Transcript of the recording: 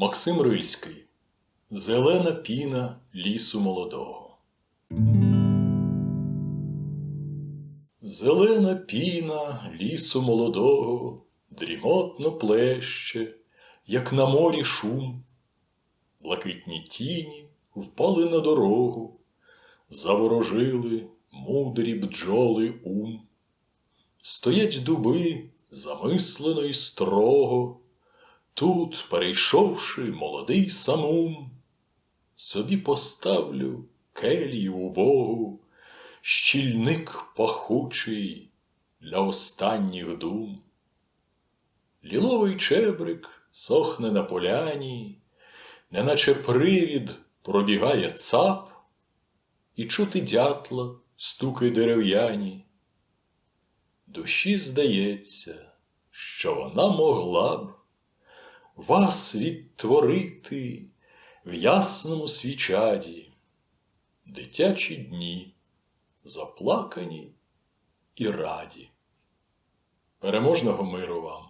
Максим Рильський Зелена піна лісу молодого. Зелена піна лісу молодого дрімотно плеще, як на морі шум. Блакитні тіні впали на дорогу, заворожили мудрі бджоли ум. Стоять дуби замислено і строго, Тут, перейшовши молодий самум, собі поставлю келію убогу, щільник пахучий для останніх дум. Ліловий чебрик сохне на поляні, неначе привід пробігає цап, і чути дятла стуки дерев'яні. Душі здається, що вона могла б вас відтворити в ясному свічаді, дитячі дні, заплакані і раді. Переможного миру вам!